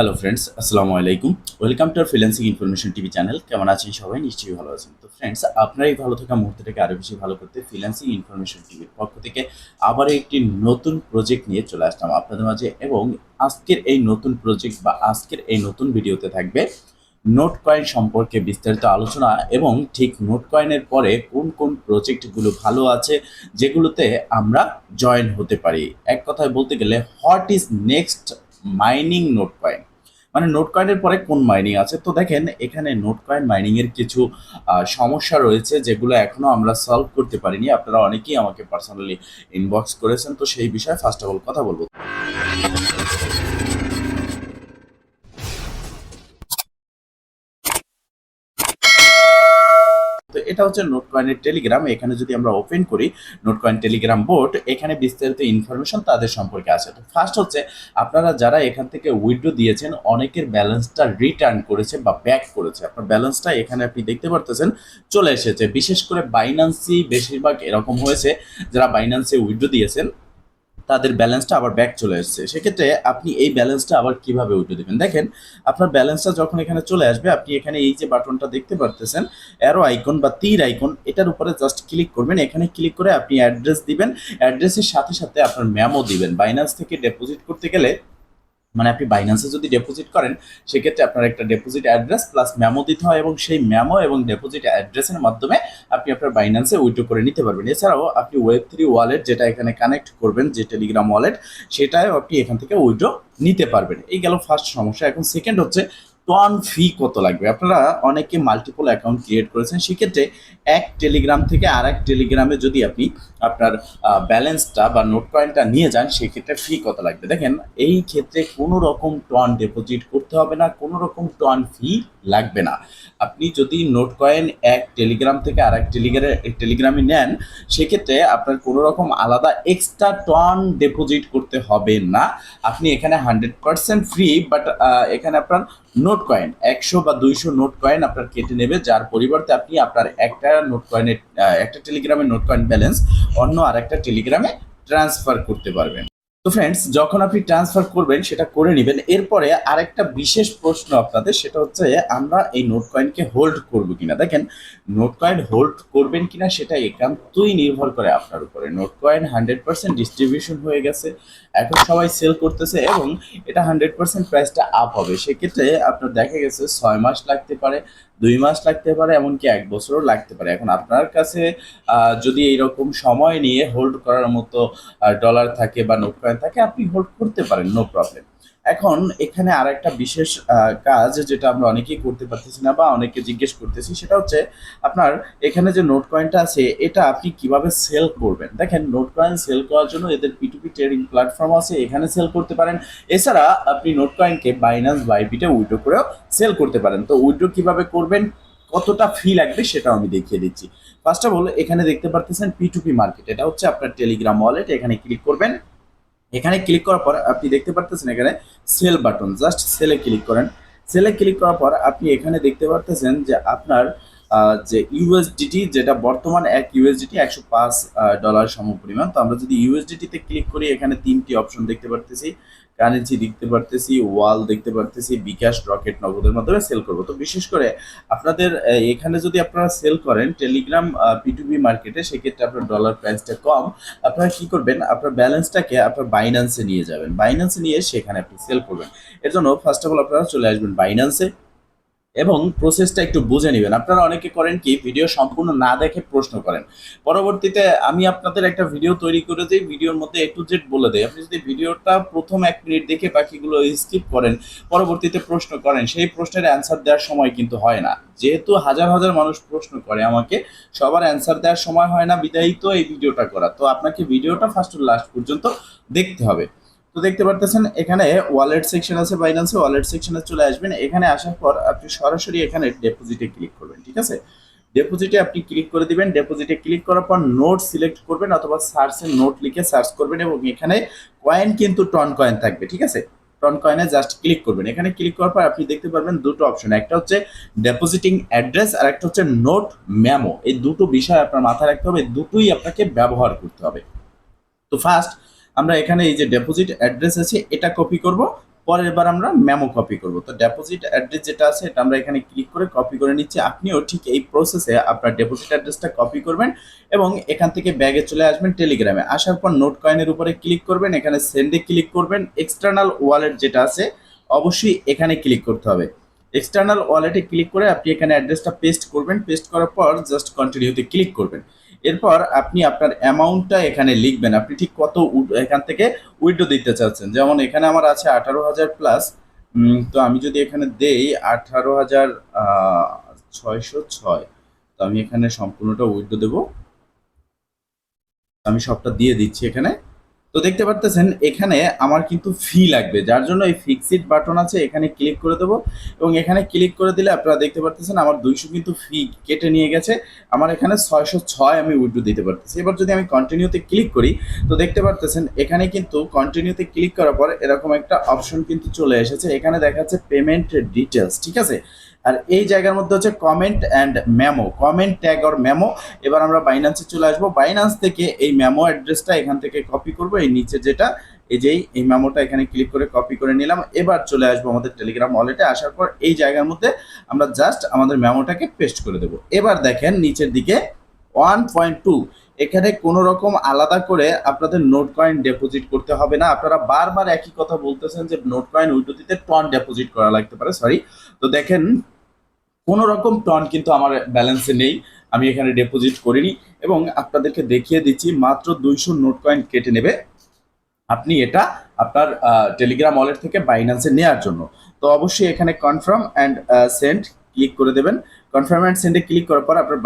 Hello friends আসসালামু আলাইকুম welcome to our freelancing information TV channel কেমন আছেন সবাই? নিশ্চয়ই ভালো আছেন। তো ফ্রেন্ডস আপনার এই ভালো থাকা মুহূর্তটাকে আরও বেশি ভালো করতে ফ্রিল্যান্সিং ইনফরমেশন টিভির পক্ষ থেকে আবার একটি নতুন প্রজেক্ট নিয়ে চলে আসলাম আপনাদের মাঝে এবং আজকের এই নতুন প্রজেক্ট বা আজকের এই নতুন ভিডিওতে থাকবে নোট কয়েন সম্পর্কে বিস্তারিত আলোচনা এবং ঠিক নোট কয়েনের পরে কোন কোন প্রজেক্টগুলো ভালো আছে যেগুলোতে আমরা জয়েন হতে পারি। এক কথায় বলতে গেলে what is next mining note coin মানে নোট কয়েনের পরে কোন মাইনিং আছে? তো দেখেন, এখানে নোট কয়েন মাইনিং এর কিছু সমস্যা রয়েছে যেগুলো এখনও আমরা সলভ করতে পারিনি। আপনারা অনেকেই আমাকে পার্সোনালি ইনবক্স করেছেন, তো সেই বিষয়ে ফার্স্ট অফ অল কথা বলব। এটা হচ্ছে নোট কয়েনের টেলিগ্রাম এখানে যদি আমরা ওপেন করি নোট কয়েন টেলিগ্রাম বোর্ড এখানে বিস্তারিত ইনফরমেশন তাদের সম্পর্কে আছে। তো ফার্স্ট হচ্ছে, আপনারা যারা এখান থেকে উইড্রো দিয়েছেন, অনেকের ব্যালেন্সটা রিটার্ন করেছে বা ব্যাক করেছে। আপনার ব্যালেন্সটা এখানে আপনি দেখতে পারতেছেন, চলে এসেছে। বিশেষ করে বাইনান্সি বেশিরভাগ এরকম হয়েছে, যারা বাইনান্সে উইড্রো দিয়েছেন তাদের ব্যালেন্সটা আবার ব্যাক চলে এসেছে। সেক্ষেত্রে আপনি এই ব্যালেন্সটা আবার কীভাবে উঠে দেবেন? দেখেন, আপনার ব্যালেন্সটা যখন এখানে চলে আসবে, আপনি এখানে এই যে বাটনটা দেখতে পারতেছেন অ্যারো আইকন বা তীর আইকন এটার উপরে জাস্ট ক্লিক করবেন। এখানে ক্লিক করে আপনি অ্যাড্রেস দিবেন। অ্যাড্রেসের সাথে সাথে আপনার ম্যামও দিবেন। বাইন্যান্স থেকে ডিপোজিট করতে গেলে মানে আপনি বাইন্যান্সে যদি ডেপোজিট করেন, সেক্ষেত্রে আপনার একটা ডেপোজিট অ্যাড্রেস প্লাস ম্যামো দিতে হয় এবং সেই ম্যামো এবং ডেপোজিট অ্যাড্রেসের মাধ্যমে আপনি আপনার বাইন্যান্সে উইথড্র করে নিতে পারবেন। এছাড়াও আপনি ওয়েব থ্রি ওয়ালেট যেটা এখানে কানেক্ট করবেন, যে টেলিগ্রাম ওয়ালেট সেটাও আপনি এখান থেকে উইথড্র নিতে পারবেন। এই গেল ফার্স্ট সমস্যা। এখন সেকেন্ড হচ্ছে টন ফি কত লাগবে? আপনারা অনেকে মাল্টিপল অ্যাকাউন্ট ক্রিয়েট করেছেন, সেক্ষেত্রে এক টেলিগ্রাম থেকে আর এক টেলিগ্রামে যদি আপনি আপনার ব্যালেন্সটা বা নোট কয়েনটা নিয়ে যান, সেক্ষেত্রে ফি কত লাগবে? দেখেন, এই ক্ষেত্রে কোনো রকম টন ডিপোজিট করতে হবে না, কোনো রকম টন ফি লাগবে না। আপনি যদি নোট কয়েন এক টেলিগ্রাম থেকে আর এক টেলিগ্রামে টেলিগ্রামে নেন, সেক্ষেত্রে আপনার কোনো রকম আলাদা এক্সট্রা টন ডিপোজিট করতে হবে না। আপনি এখানে হান্ড্রেড পার্সেন্ট ফ্রি বাট এখানে আপনার নোট কয়েন একশো বা দুইশো নোট কয়েন আপনার কেটে নেবে, যার পরিবর্তে আপনি আপনার একটা নোট কয়েনের একটা টেলিগ্রামের নোট কয়েন ব্যালেন্স অন্য আর একটা টেলিগ্রামে ট্রান্সফার করতে পারবেন। তো ফ্রেন্ডস যখন আপনি ট্রান্সফার করবেন, সেটা করে নেবেন। এরপরে আরেকটা বিশেষ প্রশ্ন আপনাদের, সেটা হচ্ছে, আমরা এই নোট কয়েনকে হোল্ড করব কিনা? দেখেন নোট কয়েন হোল্ড করবেন কিনা, সেটা একান্তই নির্ভর করে আপনার উপরে। Note coin hundred percent distribution হয়ে গেছে, এখন সবাই সেল করতেছে এবং এটা হান্ড্রেড পার্সেন্ট প্রাইসটা আপ হবে। সেক্ষেত্রে আপনার দেখা গেছে, ছয় মাস লাগতে পারে দুই মাস লাগতে পারে, এমনকি এক বছরও লাগতে পারে। এখন আপনার কাছে যদি এইরকম সময় নিয়ে হোল্ড করার মতো ডলার থাকে বা নোট কয়েন থাকে, আপনি হোল্ড করতে পারেন নো প্রবলেম এখন এখানে আর একটা বিশেষ কাজ যেটা আমরা অনেকেই করতে পারতেছি না বা অনেকে জিজ্ঞেস করতেছি, সেটা হচ্ছে আপনার এখানে যে নোট কয়েনটা আছে, এটা আপনি কীভাবে সেল করবেন? দেখেন নোট কয়েন সেল করার জন্য এদের পিটুপি ট্রেডিং প্ল্যাটফর্ম আছে, এখানে সেল করতে পারেন। এছাড়া আপনি নোট কয়েনকে বাইন্যান্স বাইবিটে উইড্রো করেও সেল করতে পারেন। তো উইড্রো কীভাবে করবেন? কতটা ফি লাগবে সেটাও আমি দেখিয়ে দিচ্ছি। ফার্স্ট অফ অল এখানে দেখতে পারতেছেন পিটুপি মার্কেট এটা হচ্ছে আপনার টেলিগ্রাম ওয়ালেট এখানে ক্লিক করবেন। এখানে ক্লিক করার পর আপনি দেখতে পারতেছেন এখানে সেল বাটন জাস্ট সেলে ক্লিক করেন। সেলে ক্লিক করার পর আপনি এখানে দেখতে পারতেছেন যে আপনার যে ইউএসডিটি যেটা বর্তমান এক ইউএসডিটি একশো পাঁচ ডলার সমপরিমাণ। তো আমরা যদি ইউএসডিটিতে ক্লিক করি, এখানে তিনটি অপশন দেখতে পারতেছি। কারেন্সি দেখতে পারতেছি, ওয়াল দেখতে পারতেছি, বিকাশ রকেট নগদের মাধ্যমে সেল করব। তো বিশেষ করে আপনাদের এখানে যদি আপনারা সেল করেন টেলিগ্রাম পিটুবি মার্কেটে সেক্ষেত্রে আপনার ডলার প্রাইসটা কম। আপনারা কি করবেন? আপনার ব্যালেন্সটাকে আপনার বাইন্যান্সে নিয়ে যাবেন। বাইন্যান্সে নিয়ে সেখানে আপনি সেল করবেন। এর জন্য ফার্স্ট অফ অল আপনারা চলে আসবেন বাইন্যান্সে এবং প্রসেসটা একটু বুঝে নেবেন। আপনারা অনেকে করেন কি ভিডিও সম্পূর্ণ না দেখে প্রশ্ন করেন। পরবর্তীতে আমি আপনাদের একটা ভিডিও তৈরি করে দিই ভিডিওর মধ্যে এ টু জেড বলে দেয় আপনি যদি ভিডিওটা প্রথম এক মিনিট দেখে বাকিগুলো স্কিপ করেন, পরবর্তীতে প্রশ্ন করেন, সেই প্রশ্নের অ্যান্সার দেওয়ার সময় কিন্তু হয় না। যেহেতু হাজার হাজার মানুষ প্রশ্ন করে আমাকে, সবার অ্যান্সার দেওয়ার সময় হয় না বিদায়ী তো এই ভিডিওটা করা। তো আপনাকে ভিডিওটা ফার্স্ট লাস্ট পর্যন্ত দেখতে হবে। তো দেখতে পারতেছেন, এখানে ওয়ালেট সেকশন আছে বাইন্যান্সে ওয়ালেট সেকশনে চলে আসবেন। এখানে আসার পর আপনি সরাসরি এখানে ডেপোজিটে ক্লিক করবেন, ঠিক আছে? ডেপোজিটে আপনি ক্লিক করে দিবেন। ডেপোজিটে ক্লিক করার পর নোট সিলেক্ট করবেন অথবা সার্চে নোট লিখে সার্চ করবেন এবং এখানে কয়েন কিন্তু টন কয়েন থাকবে, ঠিক আছে? টন কয়েনে জাস্ট ক্লিক করবেন। এখানে ক্লিক করার পর আপনি দেখতে পারবেন দুটো অপশন একটা হচ্ছে ডেপোজিটিং অ্যাড্রেস আর একটা হচ্ছে নোট মেমো এই দুটো বিষয় আপনার মাথায় রাখতে হবে দুটোই আপনাকে ব্যবহার করতে হবে। তো ফার্স্ট আমরা এখানে এই যে ডেপোজিট অ্যাড্রেস আছে, এটা কপি করব। পরের বার আমরা মেমো কপি করব। তো ডেপোজিট অ্যাড্রেস যেটা আছে, এটা আমরা এখানে ক্লিক করে কপি করে নিচ্ছি। আপনিও ঠিক এই প্রসেসে আপনার ডেপোজিট অ্যাড্রেসটা কপি করবেন এবং এখান থেকে ব্যাগে চলে আসবেন টেলিগ্রামে আসার পর নোট কয়েনের উপরে ক্লিক করবেন, এখানে সেন্ডে ক্লিক করবেন। এক্সটার্নাল ওয়ালেট যেটা আছে, অবশ্যই এখানে ক্লিক করতে হবে। এক্সটার্নাল ওয়ালেটে ক্লিক করে আপনি এখানে অ্যাড্রেসটা পেস্ট করবেন। পেস্ট করার পর জাস্ট কন্টিনিউতে ক্লিক করবেন। এরপর আপনি আপনার অ্যামাউন্টটা এখানে লিখবেন। আপনি ঠিক কত এখান থেকে উইড্রো দিতে চাচ্ছেন। যেমন এখানে আমার আছে আঠারো হাজার প্লাস তো আমি যদি এখানে দেই আঠারো হাজার ছয়শো ছয়, তো আমি এখানে সম্পূর্ণটা উইড্রো দেবো। আমি সবটা দিয়ে দিচ্ছি এখানে। তো দেখতে পারতেছেন, এখানে আমার কিন্তু ফি লাগবে। যার জন্য এই ফিক্সড বাটন আছে, এখানে ক্লিক করে দেবো। এবং এখানে ক্লিক করে দিলে আপনারা দেখতে পারতেছেন, আমার দুইশো কিন্তু ফি কেটে নিয়ে গেছে। আমার এখানে ছয়শো ছয় আমি উইড্রো দিতে পারতেছি। এবার যদি আমি কন্টিনিউতে ক্লিক করি, তো দেখতে পারতেছেন, এখানে কিন্তু কন্টিনিউতে ক্লিক করার পর এরকম একটা অপশন কিন্তু চলে এসেছে। এখানে দেখাচ্ছে পেমেন্ট ডিটেলস ঠিক আছে? আর এই জায়গার মধ্যে হচ্ছে comment and memo comment tag or memo এবার আমরা বাইন্যান্সে চলে আসব। বাইন্যান্স থেকে এই মেমো অ্যাড্রেসটা এখান থেকে কপি করব। এই নিচে যেটা, এই যে এই মেমোটা এখানে ক্লিক করে কপি করে নিলাম। এবার চলে আসব আমাদের টেলিগ্রাম ওয়ালেটে আসার পর এই জায়গার মধ্যে আমরা জাস্ট আমাদের মেমোটাকে পেস্ট করে দেবো। এবার দেখেন নিচের দিকে ওয়ান পয়েন্ট টু এখানে কোনো রকম আলাদা করে আপনাদের নোট কয়েন ডিপোজিট করতে হবে না। আপনারা বারবার একই কথা বলতেছেন যে নোট কয়েন উইডো দিতে টন ডিপোজিট করা লাগতে পারে সরি তো দেখেন, কোনো রকম টন কিন্তু আমার ব্যালেন্সে নেই, আমি এখানে ডিপোজিট করিনি এবং আপনাদেরকে দেখিয়ে দিচ্ছি, মাত্র দুইশো নোট কয়েন কেটে নেবে আপনি এটা আপনার টেলিগ্রাম ওয়ালেট থেকে বাইন্যান্সে নেওয়ার জন্য। তো অবশ্যই এখানে কনফার্ম অ্যান্ড সেন্ড ক্লিক করে দেবেন। কনফার্ম অ্যান্ড সেন্ডে ক্লিক করার পর আপনার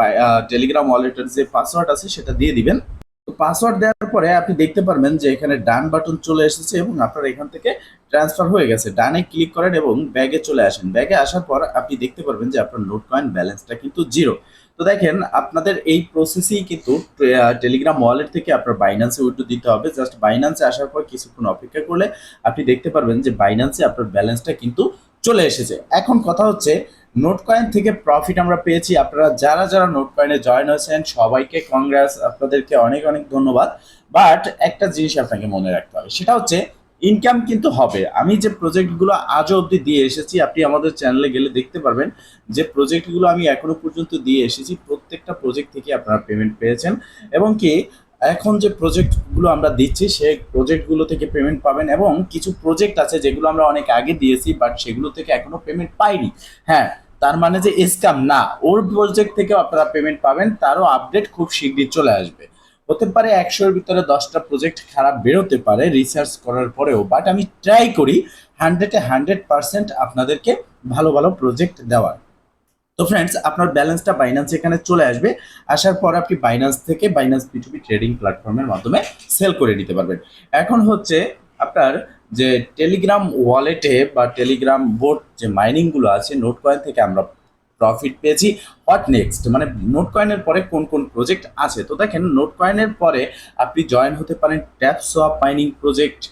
টেলিগ্রাম ওয়ালেটের যে পাসওয়ার্ড আছে, সেটা দিয়ে দিবেন। তো পাসওয়ার্ড দেওয়ার পরে আপনি দেখতে পারবেন যে এখানে ডান বাটন চলে এসেছে এবং আপনার এখান থেকে ট্রান্সফার হয়ে গেছে। ডানে ক্লিক করেন এবং ব্যাগে চলে আসেন। ব্যাগে আসার পর আপনি দেখতে পারবেন যে আপনার নোট কয়েন ব্যালেন্সটা কিন্তু জিরো তো দেখেন, আপনাদের এই প্রসেসেই কিন্তু টেলিগ্রাম ওয়ালেট থেকে আপনার বাইন্যান্সে উইড্রো দিতে হবে। জাস্ট বাইন্যান্সে আসার পর কিছুক্ষণ অপেক্ষা করলে আপনি দেখতে পারবেন যে বাইন্যান্সে আপনার ব্যালেন্সটা কিন্তু চলে এসেছে। এখন কথা হচ্ছে নোট কয়েন থেকে প্রফিট আমরা পেয়েছি। আপনারা যারা যারা নোট কয়েনে জয়েন হয়েছেন, সবাইকে কংগ্রেস আপনাদেরকে অনেক অনেক ধন্যবাদ। বাট একটা জিনিস আপনাকে মনে রাখতে হবে, সেটা হচ্ছে ইনকাম কিন্তু হবে। আমি যে প্রজেক্টগুলো আজও অবধি দিয়ে এসেছি, আপনি আমাদের চ্যানেলে গেলে দেখতে পারবেন যে প্রজেক্টগুলো আমি এখনও পর্যন্ত দিয়ে এসেছি। প্রত্যেকটা প্রজেক্ট থেকে আপনারা পেমেন্ট পেয়েছেন। এবং কি এখন যে প্রজেক্টগুলো আমরা দিচ্ছি, সেই প্রজেক্টগুলো থেকে পেমেন্ট পাবেন এবং কিছু প্রজেক্ট আছে যেগুলো আমরা অনেক আগে দিয়েছি বাট সেগুলো থেকে এখনও পেমেন্ট পাইনি। হ্যাঁ তার মানে যে স্ক্যাম না, ওর প্রজেক্ট থেকেও আপনারা পেমেন্ট পাবেন, তারও আপডেট খুব শীঘ্রই চলে আসবে। হতে পারে একশোর ভিতরে দশটা প্রজেক্ট খারাপ বেরোতে পারে রিসার্চ করার পরেও বাট আমি ট্রাই করি হান্ড্রেডে হান্ড্রেড পার্সেন্ট আপনাদেরকে ভালো ভালো প্রজেক্ট দেওয়ার। তো ফ্রেন্ডস আপনার ব্যালেন্সটা বাইন্যান্স এখানে চলে আসবে। আসার পর আপনি বাইন্যান্স থেকে বাইন্যান্স পিটুপি ট্রেডিং প্ল্যাটফর্মের মাধ্যমে সেল করে নিতে পারবেন। এখন হচ্ছে আপনার যে টেলিগ্রাম ওয়ালেটে বা টেলিগ্রাম বোর্ড যে মাইনিংগুলো আছে নোট কয়েন থেকে আমরা প্রফিট পেয়েছি। হোয়াট নেক্সট মানে নোট কয়েনের পরে কোন কোন প্রজেক্ট আছে? তো দেখেন নোট কয়েনের পরে আপনি জয়েন হতে পারেন ট্যাপ সোয়াপ মাইনিং প্রজেক্ট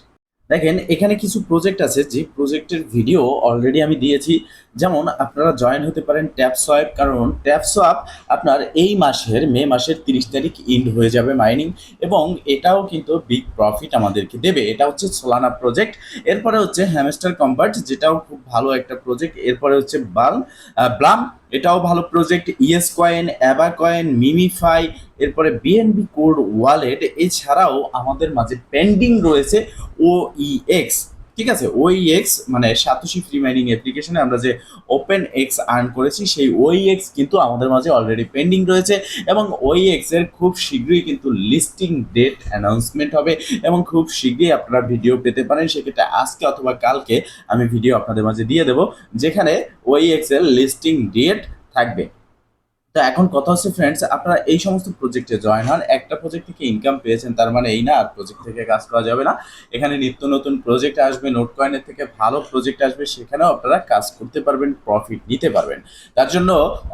দেখেন, এখানে কিছু প্রজেক্ট আছে, যে প্রজেক্টের ভিডিও অলরেডি আমি দিয়েছি। যেমন আপনারা জয়েন হতে পারেন ট্যাপ সোয়াপ কারণ ট্যাপ সোয়াপ আপনার এই মাসের, মে মাসের তিরিশ তারিখ ইন্ড হয়ে যাবে মাইনিং এবং এটাও কিন্তু বিগ প্রফিট আমাদেরকে দেবে। এটা হচ্ছে সোলানা প্রজেক্ট এরপরে হচ্ছে হ্যামস্টার কম্পার্ট যেটাও খুব ভালো একটা প্রজেক্ট এরপরে হচ্ছে বাল ব্লাম এটাও ভালো প্রজেক্ট ইএস কয়েন অ্যাবা কয়েন মিমিফাই এরপরে বিএনবি কোড ওয়ালেট এছাড়াও আমাদের মাঝে পেন্ডিং রয়েছে ও ইএক্স ঠিক আছে ওই এক্স মানে সাতোশি ফ্রি মাইনিং অ্যাপ্লিকেশনে আমরা যে ওপেন এক্স আর্ন করেছি, সেই ওই এক্স কিন্তু আমাদের মাঝে অলরেডি পেন্ডিং রয়েছে এবং ওইএক্স এর খুব শীঘ্রই কিন্তু লিস্টিং ডেট অ্যানাউন্সমেন্ট হবে এবং খুব শীঘ্রই আপনারা ভিডিও পেতে পারেন। সেক্ষেত্রে আজকে অথবা কালকে আমি ভিডিও আপনাদের মাঝে দিয়ে দেবো, যেখানে ওইএক্স এর লিস্টিং ডেট থাকবে। তো এখন কথা হচ্ছে ফ্রেন্ডস আপনারা এই সমস্ত প্রজেক্টে জয়েন হন। একটা প্রজেক্ট থেকে ইনকাম পেয়েছেন, তার মানে এই না আর প্রজেক্ট থেকে কাজ করা যাবে না। এখানে নিত্য নতুন প্রজেক্ট আসবে নোট কয়েনের থেকে ভালো প্রজেক্ট আসবে, সেখানেও আপনারা কাজ করতে পারবেন প্রফিট নিতে পারবেন। তার জন্য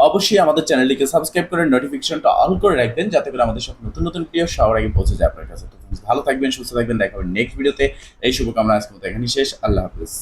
অবশ্যই আমাদের চ্যানেলটিকে সাবস্ক্রাইব করে নোটিফিকেশনটা অল করে রাখবেন, যাতে করে আমাদের সব নতুন নতুন প্রিয় সবার আগে পৌঁছে যায় আপনার কাছে। তো ভালো থাকবেন, সুস্থ থাকবেন, দেখা হবে নেক্সট ভিডিওতে এই শুভকামনা আজকে মতো এখানেই শেষ। আল্লাহ হাফিজ।